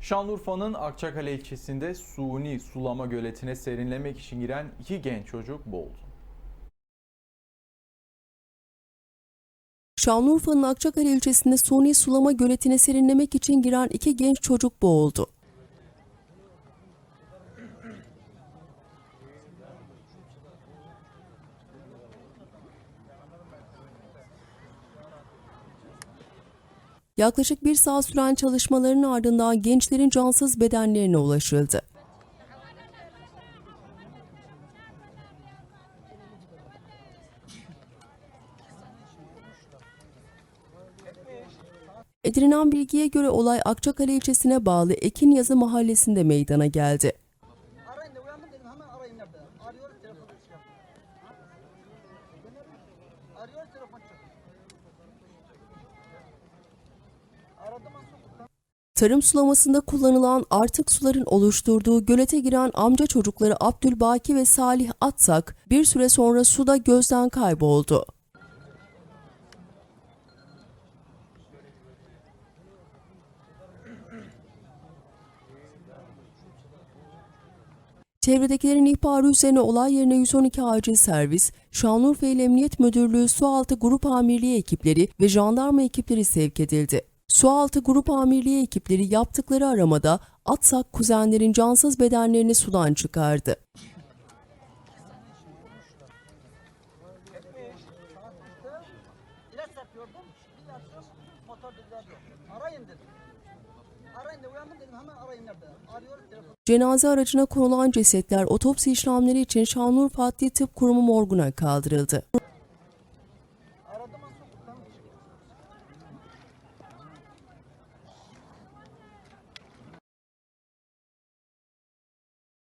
Şanlıurfa'nın Akçakale ilçesinde suni sulama göletine serinlemek için giren iki genç çocuk boğuldu. Şanlıurfa'nın Akçakale ilçesinde suni sulama göletine serinlemek için giren iki genç çocuk boğuldu. Yaklaşık bir saat süren çalışmaların ardından gençlerin cansız bedenlerine ulaşıldı. Edinilen bilgiye göre olay Akçakale ilçesine bağlı Ekinyazı mahallesinde meydana geldi. Da uyandım dedim Tarım sulamasında kullanılan artık suların oluşturduğu gölete giren amca çocukları Abdülbaki ve Salih Atsak bir süre sonra suda gözden kayboldu. Çevredekilerin ihbarı üzerine olay yerine 112 acil servis, Şanlıurfa İl Emniyet Müdürlüğü Sualtı Grup Amirliği ekipleri ve jandarma ekipleri sevk edildi. Sualtı Grup Amirliği ekipleri yaptıkları aramada Atsak kuzenlerin cansız bedenlerini sudan çıkardı. Cenaze aracına konulan cesetler otopsi işlemleri için Şanlıurfa Adli Tıp Kurumu morguna kaldırıldı.